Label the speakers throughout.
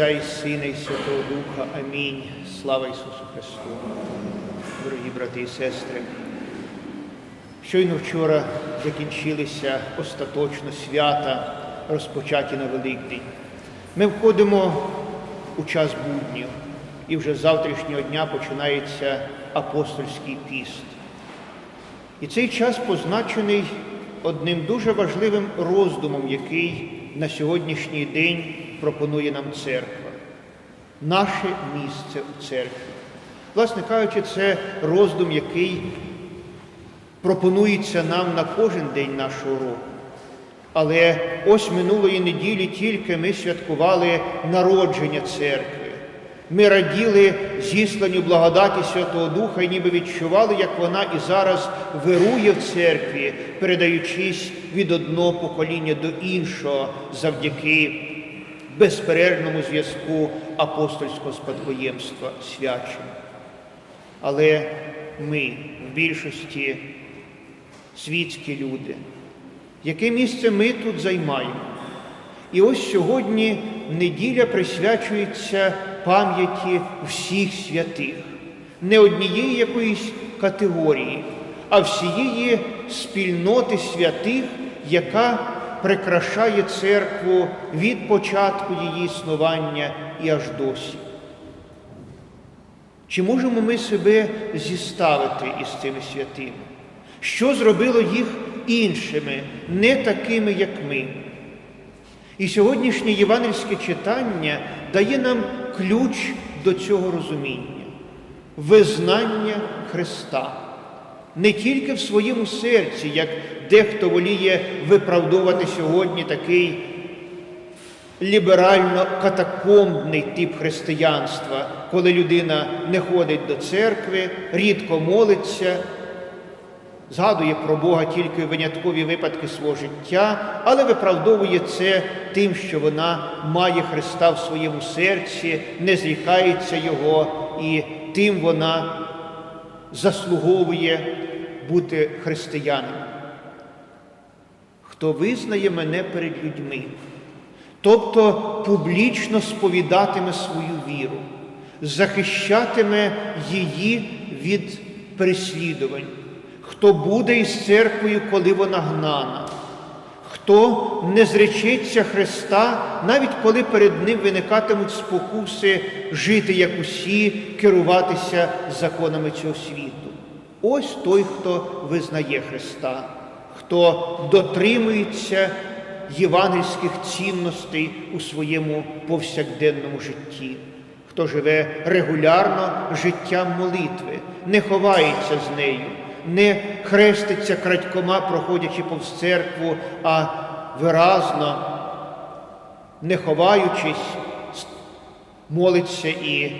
Speaker 1: Сина і Святого Духа. Амінь. Слава Ісусу Христу. Дорогі брати і сестри. Щойно вчора закінчилися остаточно свята, розпочаті на Великдень. Ми входимо у час буднів, і вже з завтрашнього дня починається апостольський піст. І цей час позначений одним дуже важливим роздумом, який на сьогоднішній день пропонує нам церква. Наше місце у церкві. Власне кажучи, це роздум, який пропонується нам на кожен день нашого року. Але ось минулої неділі тільки ми святкували народження церкви. Ми раділи зісланню благодаті Святого Духа і ніби відчували, як вона і зараз вирує в церкві, передаючись від одного покоління до іншого завдяки безперервному зв'язку апостольського спадкоємства свячим. Але ми в більшості світські люди, яке місце ми тут займаємо? І ось сьогодні неділя присвячується пам'яті всіх святих, не однієї якоїсь категорії, а всієї спільноти святих, яка прикрашає церкву від початку її існування і аж досі. Чи можемо ми себе зіставити із цими святими? Що зробило їх іншими, не такими, як ми? І сьогоднішнє євангельське читання дає нам ключ до цього розуміння, визнання Христа. Не тільки в своєму серці, як дехто воліє виправдовувати сьогодні такий ліберально-катакомбний тип християнства, коли людина не ходить до церкви, рідко молиться, згадує про Бога тільки виняткові випадки свого життя, але виправдовує це тим, що вона має Христа в своєму серці, не зрікається Його, і тим вона заслуговує бути християнином. Хто визнає мене перед людьми, тобто публічно сповідатиме свою віру, захищатиме її від переслідувань хто буде із церквою, коли вона гнана, хто не зречеться Христа, навіть коли перед Ним виникатимуть спокуси жити, як усі, керуватися законами цього світу. Ось той, хто визнає Христа, хто дотримується євангельських цінностей у своєму повсякденному житті. Хто живе регулярно життям молитви, не ховається з нею, не хреститься крадькома, проходячи повз церкву, а виразно, не ховаючись, молиться і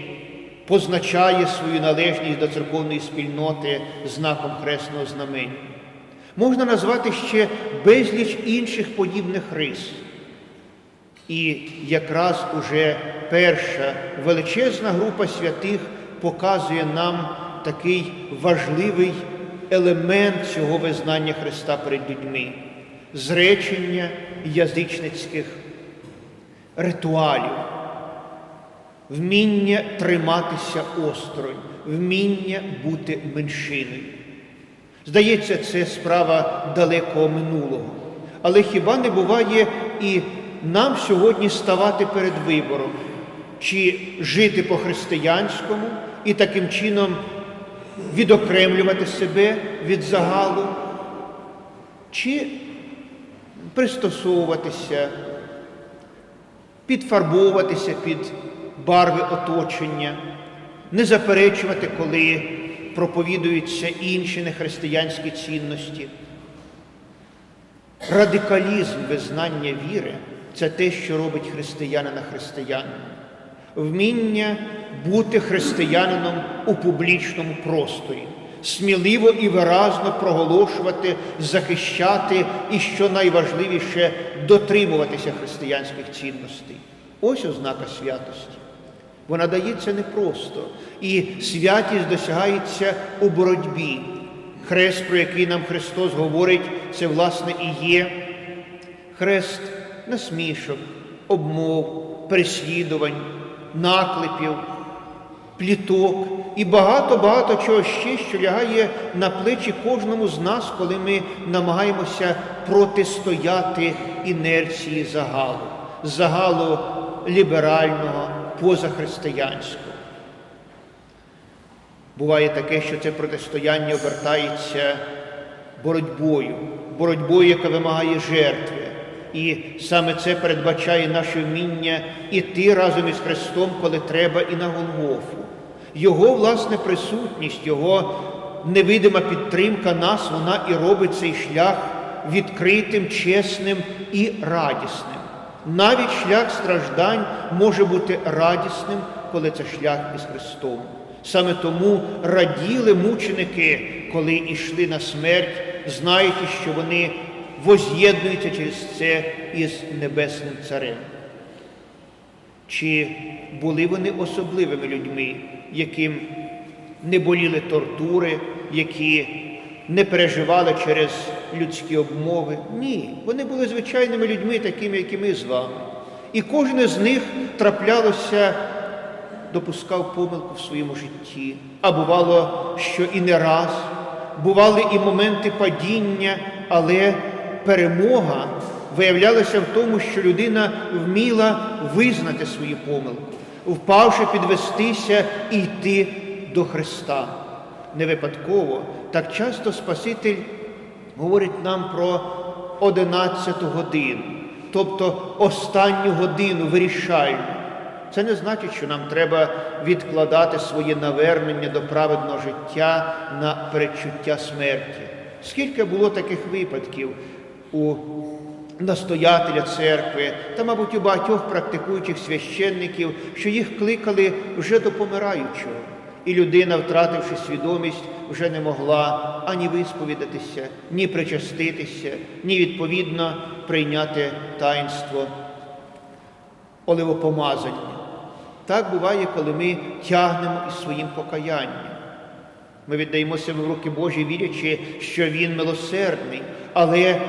Speaker 1: позначає свою належність до церковної спільноти знаком хресного знамення. Можна назвати ще безліч інших подібних рис. І якраз уже перша величезна група святих показує нам такий важливий елемент цього визнання Христа перед людьми, зречення язичницьких ритуалів, вміння триматися осторонь, вміння бути меншиною. Здається, це справа далекого минулого. Але хіба не буває і нам сьогодні ставати перед вибором, чи жити по-християнському і таким чином відокремлювати себе від загалу, чи пристосовуватися, підфарбовуватися під барви оточення, не заперечувати, коли проповідуються інші нехристиянські цінності. Радикалізм визнання віри це те, що робить християнина християнином. Вміння бути християнином у публічному просторі, сміливо і виразно проголошувати, захищати і, що найважливіше, дотримуватися християнських цінностей. Ось ознака святості. Вона дається непросто, і святість досягається у боротьбі. Хрест, про який нам Христос говорить, це, власне, і є хрест насмішок, обмов, переслідувань, наклепів, пліток і багато-багато чого ще, що лягає на плечі кожному з нас, коли ми намагаємося протистояти інерції загалу, загалу ліберального, позахристиянського. Буває таке, що це протистояння обертається боротьбою, боротьбою, яка вимагає жертви. І саме це передбачає наше вміння іти разом із Христом, коли треба, і на Голгофу. Його власне присутність, Його невидима підтримка нас, вона і робить цей шлях відкритим, чесним і радісним. Навіть шлях страждань може бути радісним, коли це шлях із Христом. Саме тому раділи мученики, коли йшли на смерть, знаючи, що вони воз'єднуються через це із Небесним Царем. Чи були вони особливими людьми, яким не боліли тортури, які не переживали через людські обмови? Ні, вони були звичайними людьми, такими, як і ми з вами. І кожен із них траплялося, допускав помилку в своєму житті. А бувало, що і не раз, бували і моменти падіння, але перемога виявлялася в тому, що людина вміла визнати свої помилки, впавши підвестися і йти до Христа. Не випадково, так часто Спаситель говорить нам про одинадцяту годину, тобто останню годину вирішальну. Це не значить, що нам треба відкладати своє навернення до праведного життя на передчуття смерті. Скільки було таких випадків у настоятеля церкви та, мабуть, у багатьох практикуючих священників, що їх кликали вже до помираючого, і людина, втративши свідомість, вже не могла ані висповідатися, ні причаститися, ні відповідно прийняти таїнство оливопомазання. Так буває, коли ми тягнемо із своїм покаянням. Ми віддаємо себе в руки Божі, вірячи, що Він милосердний, але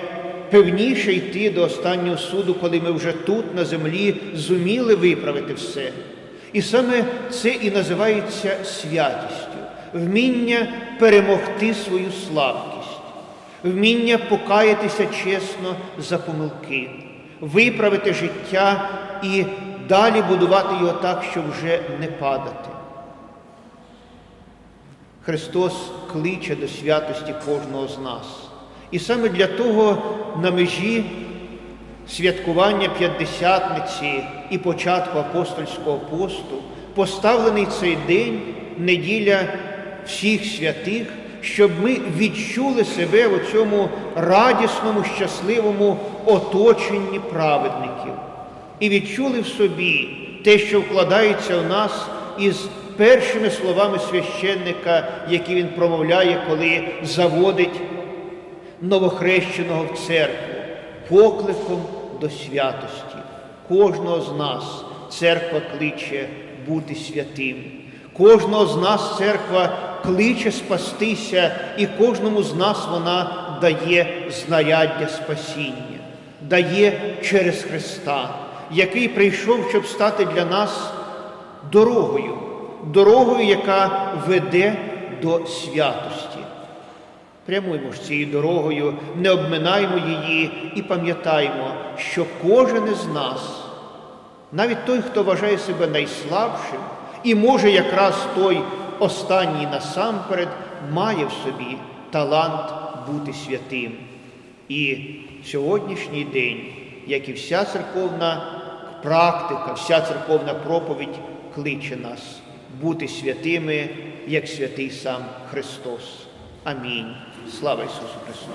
Speaker 1: певніше йти до останнього суду, коли ми вже тут, на землі, зуміли виправити все. І саме це і називається святістю, вміння перемогти свою слабкість, вміння покаятися чесно за помилки, виправити життя і далі будувати його так, щоб вже не падати. Христос кличе до святості кожного з нас. І саме для того на межі святкування П'ятдесятниці і початку апостольського посту поставлений цей день, неділя всіх святих, щоб ми відчули себе в цьому радісному, щасливому оточенні праведників. І відчули в собі те, що вкладається в нас із першими словами священника, які він промовляє, коли заводить новохрещеного в церкву, покликом до святості. Кожного з нас церква кличе бути святим. Кожного з нас церква кличе спастися, і кожному з нас вона дає знаряддя спасіння, дає через Христа, який прийшов, щоб стати для нас дорогою, дорогою, яка веде до святості. Прямуємо ж цією дорогою, не обминаємо її і пам'ятаємо, що кожен із нас, навіть той, хто вважає себе найслабшим, і може якраз той останній насамперед, має в собі талант бути святим. І сьогоднішній день, як і вся церковна практика, вся церковна проповідь кличе нас бути святими, як святий сам Христос. Амінь. Слава Ісусу Христу!